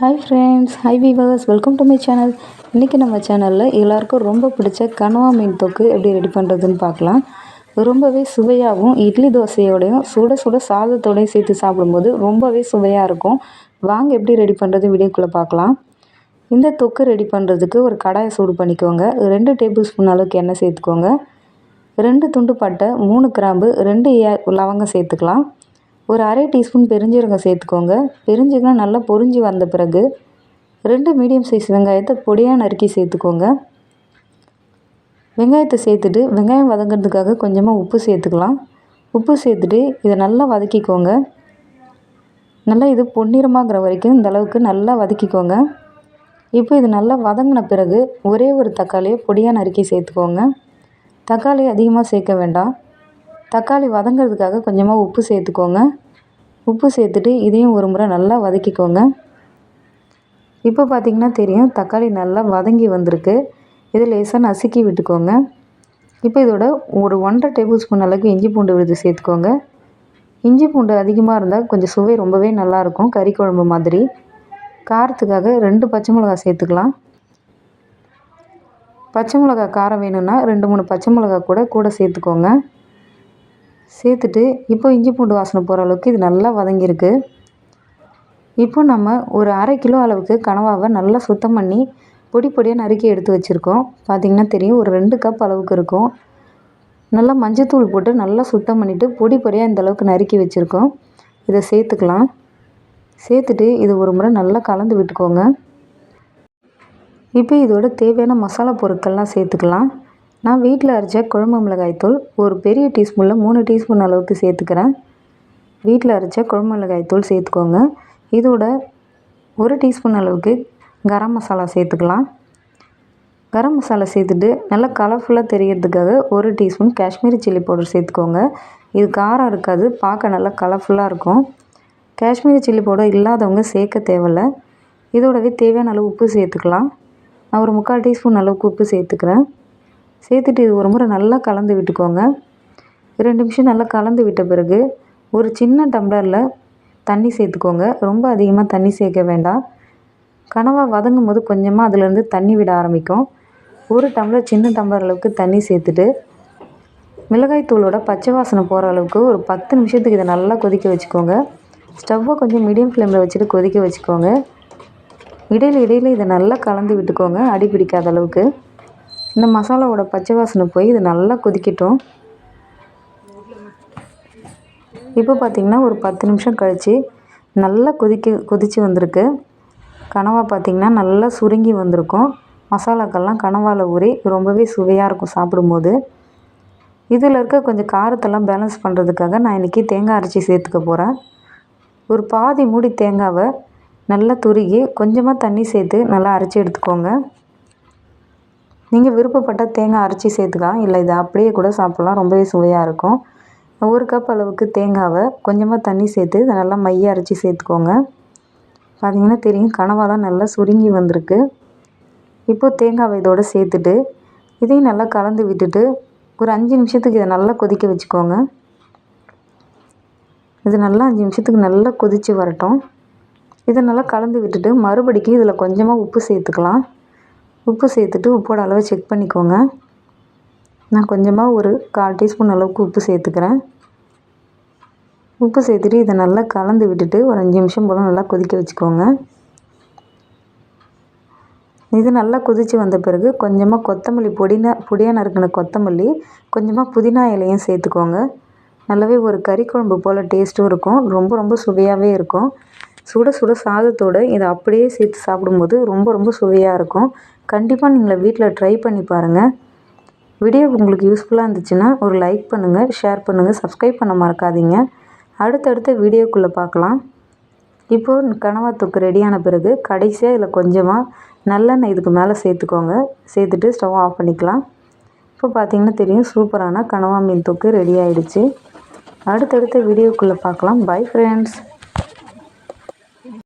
Hi friends hi viewers welcome to my channel இன்றைக்கி நம்ம சேனலில் எல்லாருக்கும் ரொம்ப பிடிச்ச கனவா மீன் தொக்கு எப்படி ரெடி பண்ணுறதுன்னு பார்க்கலாம். ரொம்பவே சுவையாகவும் இட்லி தோசையோடையும் சுட சுட சாதத்தோடையும் சேர்த்து சாப்பிடும்போது ரொம்பவே சுவையாக இருக்கும். வாங்க எப்படி ரெடி பண்ணுறது வீடியோக்குள்ளே பார்க்கலாம். இந்த தொக்கு ரெடி பண்ணுறதுக்கு ஒரு கடாயை சூடு பண்ணிக்கோங்க. ரெண்டு டேபிள் ஸ்பூன் அளவுக்கு எண்ணெய் சேர்த்துக்கோங்க. ரெண்டு துண்டு பட்டை மூணு கிராம்பு ரெண்டு ஏ லவங்கம் சேர்த்துக்கலாம். ஒரு அரை டீஸ்பூன் பெருஞ்சீரகம் சேர்த்துக்கோங்க. பெருஞ்சீரகம் நல்லா பொரிஞ்சு வந்த பிறகு ரெண்டு மீடியம் சைஸ் வெங்காயத்தை பொடியாக நறுக்கி சேர்த்துக்கோங்க. வெங்காயத்தை சேர்த்துட்டு வெங்காயம் வதங்கிறதுக்காக கொஞ்சமாக உப்பு சேர்த்துக்கலாம். உப்பு சேர்த்துட்டு இதை நல்லா வதக்கிக்கோங்க. நல்லா இது பொன்னிறமாகிற வரைக்கும் இந்தளவுக்கு நல்லா வதக்கிக்கோங்க. இப்போ இது நல்லா வதங்கின பிறகு ஒரே ஒரு தக்காளியை பொடியாக நறுக்கி சேர்த்துக்கோங்க. தக்காளி அதிகமாக சேர்க்க வேண்டாம். தக்காளி வதங்கிறதுக்காக கொஞ்சமாக உப்பு சேர்த்துக்கோங்க. உப்பு சேர்த்துட்டு இதையும் ஒரு முறை நல்லா வதக்கிக்கோங்க. இப்போ பார்த்திங்கன்னா தெரியும் தக்காளி நல்லா வதங்கி வந்திருக்கு. இதை லேசாக நசுக்கி விட்டுக்கோங்க. இப்போ இதோட ஒரு ஒன்றரை டேபிள் ஸ்பூன் அளவுக்கு இஞ்சி பூண்டு விழுது சேர்த்துக்கோங்க. இஞ்சி பூண்டு அதிகமாக இருந்தால் கொஞ்சம் சுவை ரொம்பவே நல்லாயிருக்கும் கறி குழம்பு மாதிரி. காரத்துக்காக ரெண்டு பச்சை மிளகா சேர்த்துக்கலாம். பச்சை மிளகா காரம் வேணும்னா ரெண்டு மூணு பச்சை மிளகா கூட கூட சேர்த்துக்கோங்க. சேர்த்துட்டு இப்போ இஞ்சி பூண்டு வாசனை போகிற அளவுக்கு இது நல்லா வதங்கியிருக்கு. இப்போ நம்ம ஒரு அரை கிலோ அளவுக்கு கனவாவை நல்லா சுத்தம் பண்ணி பொடி பொடியாக நறுக்கி எடுத்து வச்சுருக்கோம். பார்த்திங்கன்னா தெரியும் ஒரு ரெண்டு கப் அளவுக்கு இருக்கும். நல்லா மஞ்சத்தூள் போட்டு நல்லா சுத்தம் பண்ணிவிட்டு பொடி பொடியாக இந்த அளவுக்கு நறுக்கி வச்சுருக்கோம். இதை சேர்த்துக்கலாம். சேர்த்துட்டு இது ஒரு முறை நல்லா கலந்து விட்டுக்கோங்க. இப்போ இதோட தேவையான மசாலா பொருட்கள்லாம் சேர்த்துக்கலாம். நான் வீட்டில் அரைச்ச குழம்பு மிளகாய்த்தூள் ஒரு பெரிய டீஸ்பூனில் மூணு டீஸ்பூன் அளவுக்கு சேர்த்துக்கிறேன். வீட்டில் அரைச்ச குழம்பு மிளகாய்த்தூள் சேர்த்துக்கோங்க. இதோட ஒரு டீஸ்பூன் அளவுக்கு கரம் மசாலா சேர்த்துக்கலாம். கரம் மசாலா சேர்த்துட்டு நல்லா கலர்ஃபுல்லாக தெரியறதுக்காக ஒரு டீஸ்பூன் காஷ்மீரி சில்லி பவுடர் சேர்த்துக்கோங்க. இது காரம் இருக்காது பார்க்க நல்லா கலர்ஃபுல்லாக இருக்கும். காஷ்மீரி சில்லி பவுடர் இல்லாதவங்க சேர்க்க தேவையில்ல. இதோடவே தேவையான அளவு உப்பு சேர்த்துக்கலாம். நான் ஒரு முக்கால் டீஸ்பூன் அளவுக்கு உப்பு சேர்த்துக்கிறேன். சேர்த்துட்டு இது ஒரு முறை நல்லா கலந்து விட்டுக்கோங்க. ரெண்டு நிமிஷம் நல்லா கலந்து விட்ட பிறகு ஒரு சின்ன டம்ளரில் தண்ணி சேர்த்துக்கோங்க. ரொம்ப அதிகமாக தண்ணி சேர்க்க வேண்டாம். கனவா வதங்கும் போது கொஞ்சமாக அதுலேருந்து தண்ணி விட ஆரம்பிக்கும். ஒரு டம்ளர் சின்ன டம்ளர் அளவுக்கு தண்ணி சேர்த்துட்டு மிளகாய் தூளோட பச்சை வாசனை போகிற அளவுக்கு ஒரு பத்து நிமிஷத்துக்கு இதை நல்லா கொதிக்க வச்சுக்கோங்க. ஸ்டவ்வை கொஞ்சம் மீடியம் ஃப்ளேமில் வச்சுட்டு கொதிக்க வச்சுக்கோங்க. இடையில இடையில இதை நல்லா கலந்து விட்டுக்கோங்க. அடி பிடிக்காத அளவுக்கு. இந்த மசாலாவோட பச்சை வாசனை போய் இது நல்லா கொதிக்கட்டும். இப்போ பார்த்திங்கன்னா ஒரு பத்து நிமிஷம் கழித்து நல்லா கொதிக்க கொதித்து வந்திருக்கு. கனவா பார்த்திங்கன்னா நல்லா சுருங்கி வந்திருக்கும். மசாலாக்கள்லாம் கனவாவில் ஊறி ரொம்பவே சுவையாக இருக்கும் சாப்பிடும்போது. இதில் இருக்க கொஞ்சம் காரத்தெல்லாம் பேலன்ஸ் பண்ணுறதுக்காக நான் இன்றைக்கி தேங்காய் அரைச்சி சேர்த்துக்க போகிறேன் ஒரு பாதி மூடி தேங்காவை நல்லா துருகி கொஞ்சமாக தண்ணி சேர்த்து நல்லா அரைச்சி எடுத்துக்கோங்க. நீங்கள் விருப்பப்பட்டால் தேங்காய் அரைச்சி சேர்த்துக்கலாம். இல்லை இதை அப்படியே கூட சாப்பிட்லாம். ரொம்பவே சுவையாக இருக்கும். ஒரு கப் அளவுக்கு தேங்காவை கொஞ்சமாக தண்ணி சேர்த்து இதை நல்லா மைய அரைச்சி சேர்த்துக்கோங்க. பார்த்திங்கன்னா தெரியும் கனவாலாம் நல்லா சுருங்கி வந்திருக்கு. இப்போது தேங்காவை இதோடு சேர்த்துட்டு இதையும் நல்லா கலந்து விட்டுட்டு ஒரு அஞ்சு நிமிஷத்துக்கு இதை நல்லா கொதிக்க வச்சுக்கோங்க. இது நல்லா அஞ்சு நிமிஷத்துக்கு நல்லா கொதித்து வரட்டும். இதை நல்லா கலந்து விட்டுட்டு மறுபடிக்கும் இதில் கொஞ்சமாக உப்பு சேர்த்துக்கலாம். உப்பு சேர்த்துட்டு உப்போட அளவை செக் பண்ணிக்கோங்க. நான் கொஞ்சமாக ஒரு கால் டீஸ்பூன் அளவுக்கு உப்பு சேர்த்துக்கிறேன். உப்பு சேர்த்துட்டு இதை நல்லா கலந்து விட்டுட்டு ஒரு அஞ்சு நிமிஷம் போல் நல்லா கொதிக்க வச்சுக்கோங்க. இது நல்லா கொதித்து வந்த பிறகு கொஞ்சமாக கொத்தமல்லி பொடினா பொடியாக நறுக்கின கொத்தமல்லி கொஞ்சமாக புதினா இலையும் சேர்த்துக்கோங்க. நல்லாவே ஒரு கறி குழம்பு போல் டேஸ்ட்டும் இருக்கும். ரொம்ப ரொம்ப சுவையாகவே இருக்கும். சுட சுட சாதத்தோடு இதை அப்படியே சேர்த்து சாப்பிடும்போது ரொம்ப ரொம்ப சுவையாக இருக்கும். கண்டிப்பாக நீங்கள் வீட்டில் ட்ரை பண்ணி பாருங்கள் வீடியோ உங்களுக்கு யூஸ்ஃபுல்லாக இருந்துச்சுன்னா ஒரு லைக் பண்ணுங்கள் ஷேர் பண்ணுங்கள் சப்ஸ்கிரைப் பண்ண மறக்காதீங்க. அடுத்தடுத்த வீடியோக்குள்ளே பார்க்கலாம். இப்போது கனவா தொக்கு ரெடியான பிறகு கடைசியாக இதில் கொஞ்சமாக நல்லெண்ணெய் இதுக்கு மேலே சேர்த்துக்கோங்க. சேர்த்துட்டு ஸ்டவ் ஆஃப் பண்ணிக்கலாம். இப்போ பார்த்தீங்கன்னா தெரியும் சூப்பரான கனவா மீன் தொக்கு ரெடி ஆகிடுச்சு அடுத்தடுத்த வீடியோக்குள்ளே பார்க்கலாம். Bye friends